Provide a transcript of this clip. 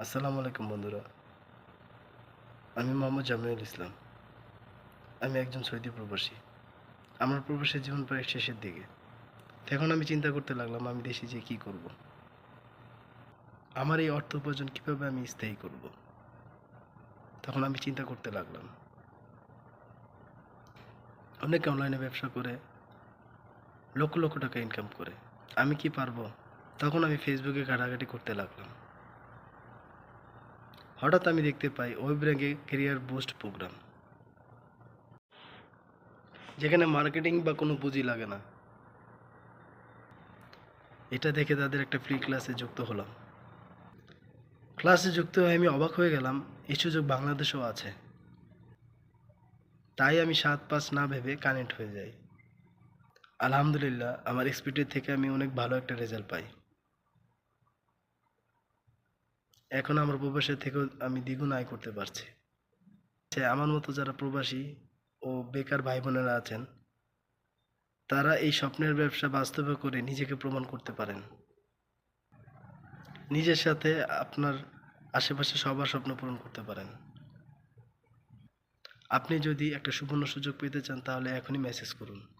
আসসালামু আলাইকুম বন্ধুরা। আমি মোহাম্মদ জামিউল ইসলাম। আমি একজন সৌদি প্রবাসী। আমার প্রবাসী জীবন প্রায় শেষের দিকে। তখন আমি চিন্তা করতে লাগলাম, আমি দেশে যেয়ে কী করব। আমার এই অর্থ উপার্জন কীভাবে আমি স্থায়ী করব। তখন আমি চিন্তা করতে লাগলাম। অনেকে অনলাইনে ব্যবসা করে, লক্ষ লক্ষ টাকা ইনকাম করে। আমি কি পারব? তখন আমি ফেসবুকে ঘাটাঘাটি করতে লাগলাম। হঠাৎ আমি দেখতে পাই ওয়েব র্যাঙ্কে কেরিয়ার বুস্ট প্রোগ্রাম যেখানে মার্কেটিং বা কোনো পুঁজি লাগে না। এটা দেখে তাদের একটা ফ্রি ক্লাসে যুক্ত হলাম। ক্লাসে যুক্ত হয়ে আমি অবাক হয়ে গেলাম, এই সুযোগ বাংলাদেশেও আছে। তাই আমি সাত পাঁচ না ভেবে কানেক্ট হয়ে যাই। আলহামদুলিল্লাহ, আমার এক্সপিরিয়েন্স থেকে আমি অনেক ভালো একটা রেজাল্ট পাই। এখন আমার প্রবাসের থেকেও আমি দ্বিগুণ আয় করতে পারছি। সে আমার মতো যারা প্রবাসী ও বেকার ভাই বোনেরা আছেন, তারা এই স্বপ্নের ব্যবসা বাস্তবে করে নিজেকে প্রমাণ করতে পারেন। নিজের সাথে আপনার আশেপাশে সবার স্বপ্ন পূরণ করতে পারেন। আপনি যদি একটা সুবর্ণ সুযোগ পেতে চান, তাহলে এখনই মেসেজ করুন।